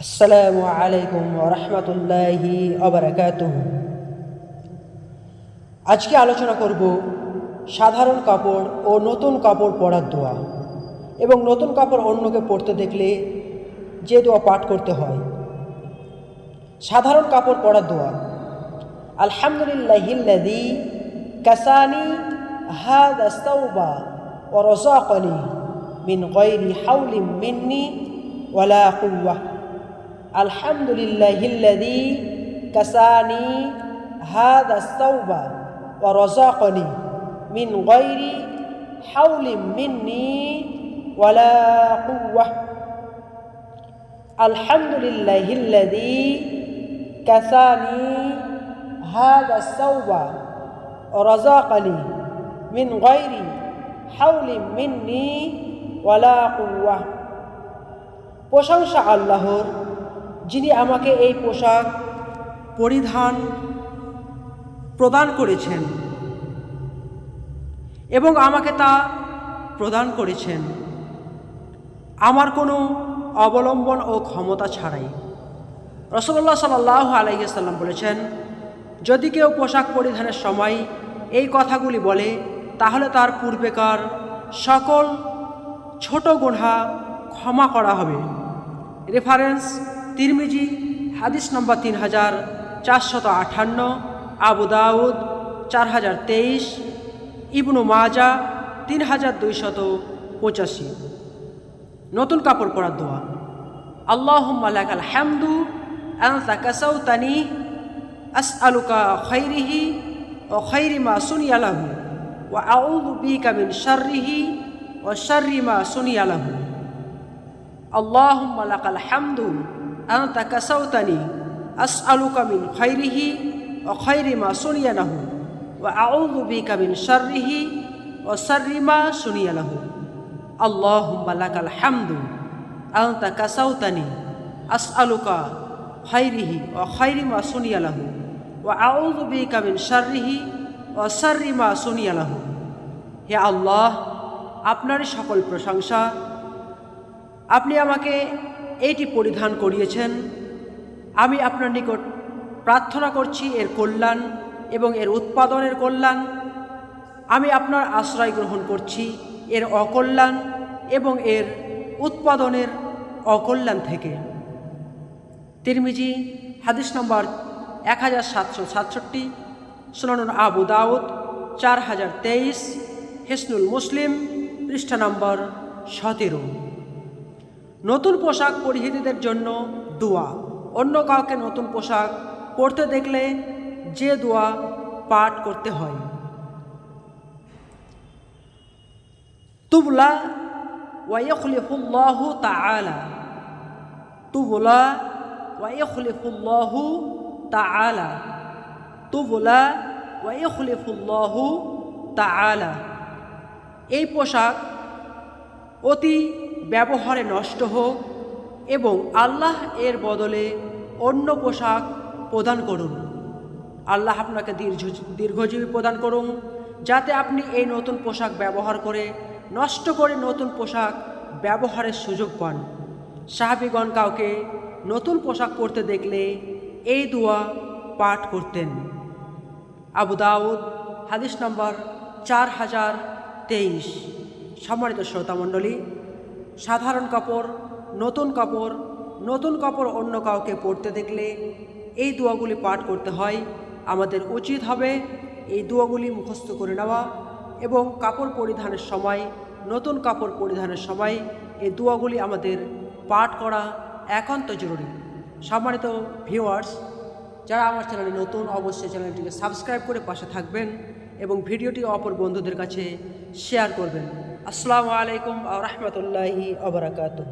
আসসালামু আলাইকুম রহমতুল্লাহি আজকে আলোচনা করব সাধারণ কাপড় ও নতুন কাপড় পরার দোয়া এবং নতুন কাপড় অন্যকে পরতে দেখলে যে দোয়া পাঠ করতে হয়। সাধারণ কাপড় পরার দোয়া আলহামদুলিল্লাহিল্লাদি কাসানি هذا استوبى ورزقني من غير حول مني ولا قوة. الحمد لله الذي كساني هذا الثوب ورزقني من غير حول مني ولا قوة. الحمد لله الذي كساني هذا الثوب ورزقني মিন গয়রি হাউলি মিন্নি ওয়ালা কুয়া প্রশংসা আল্লাহর, যিনি আমাকে এই পোশাক পরিধান প্রদান করেছেন এবং আমাকে তা প্রদান করেছেন। আমার কোনো অবলম্বন ও ক্ষমতা ছাড়াই। রসগোল্লা সাল্লাহ আলাইসাল্লাম বলেছেন, যদি কেউ পোশাক পরিধানের সময় এই কথাগুলি বলে তাহলে তার পূর্বেকার সকল ছোট গুণা ক্ষমা করা হবে। রেফারেন্স তিরমিজি, হাদিস নম্বর তিন হাজার চারশত আটান্ন আবু দাউদ চার হাজার তেইশ, ইবনু মাজা তিন হাজার দুইশত পঁচাশি। নতুন কাপড় পরার দোয়া। আল্লাহ লাকাল হ্যামদু আনতা কাসাউতানি আস আলুকা খৈরিহি ও খৈরিমা সুনিয়ালাহু ও আউযু বিকা মিন শাররিহি ওয়া শাররি মা সুনিয়া লাহু আল্লাহুম্মা লাকাল হামদু আনতা কাসাউতানি আসআলুকা মিন খাইরিহি ওয়া খাইরি মা সুনিয়া লাহু ওয়া আউযু বিকা মিন শাররিহি ওয়া শাররি মা সুনিয়া লাহু আল্লাহুম্মা লাকাল হামদু আনতা কাসাউতানি আসআলুকা খাইরিহি ওয়া খাইরি মা সুনিয়া লাহু ওয়া আউযু বিকা মিন শাররিহি অসারিমা সুনিয়ালাহ। হে আল্লাহ, আপনারই সকল প্রশংসা। আপনি আমাকে এইটি পরিধান করিয়েছেন। আমি আপনার নিকট প্রার্থনা করছি এর কল্যাণ এবং এর উৎপাদনের কল্যাণ। আমি আপনার আশ্রয় গ্রহণ করছি এর অকল্যাণ এবং এর উৎপাদনের অকল্যাণ থেকে। তিরমিজি, হাদিস নম্বর এক হাজার সাতশো সাতষট্টি। সোনানুন আবু দাউদ, চার হাজার তেইশ, হেসনুল মুসলিম, পৃষ্ঠা নম্বর সতেরো। নতুন পোশাক পরিহিতদের জন্য দোয়া। অন্য কাউকে নতুন পোশাক পরতে দেখলে যে দোয়া পাঠ করতে হয়। তুবলা ওয়াইখলিফুল্লাহু তাআলা। তুবলা ওয়াইখলিফুল্লাহু তাআলা। তুবলা তাআলা। এই পোশাক অতি ব্যবহারে নষ্ট হোক এবং আল্লাহ এর বদলে অন্য পোশাক প্রদান করুন। আল্লাহ আপনাকে দীর্ঘ দীর্ঘজীবী প্রদান করুন, যাতে আপনি এই নতুন পোশাক ব্যবহার করে নষ্ট করে নতুন পোশাক ব্যবহারের সুযোগ পান। সাহাবিগণ কাউকে নতুন পোশাক পরতে দেখলে এই দোয়া পাঠ করতেন। আবু দাউদ, হাদিস নম্বর চার হাজার তেইশ। সম্মানিত শ্রোতামণ্ডলী সাধারণ কাপড়, নতুন কাপড় নতুন কাপড় অন্য কাউকে পরতে দেখলে এই দোয়াগুলি পাঠ করতে হয়। আমাদের উচিত হবে এই দোয়াগুলি মুখস্থ করে নেওয়া এবং কাপড় পরিধানের সময়, নতুন কাপড় পরিধানের সময় এই দোয়াগুলি আমাদের পাঠ করা একান্ত জরুরি। সম্মানিত ভিউয়ার্স যারা আমার চ্যানেলে নতুন, অবশ্যই চ্যানেলটিকে সাবস্ক্রাইব করে পাশে থাকবেন এবং ভিডিওটি অপর বন্ধুদের কাছে শেয়ার করবেন। আসসালামু আলাইকুম আ রহমতুল্লাহি আবরাকাতুহ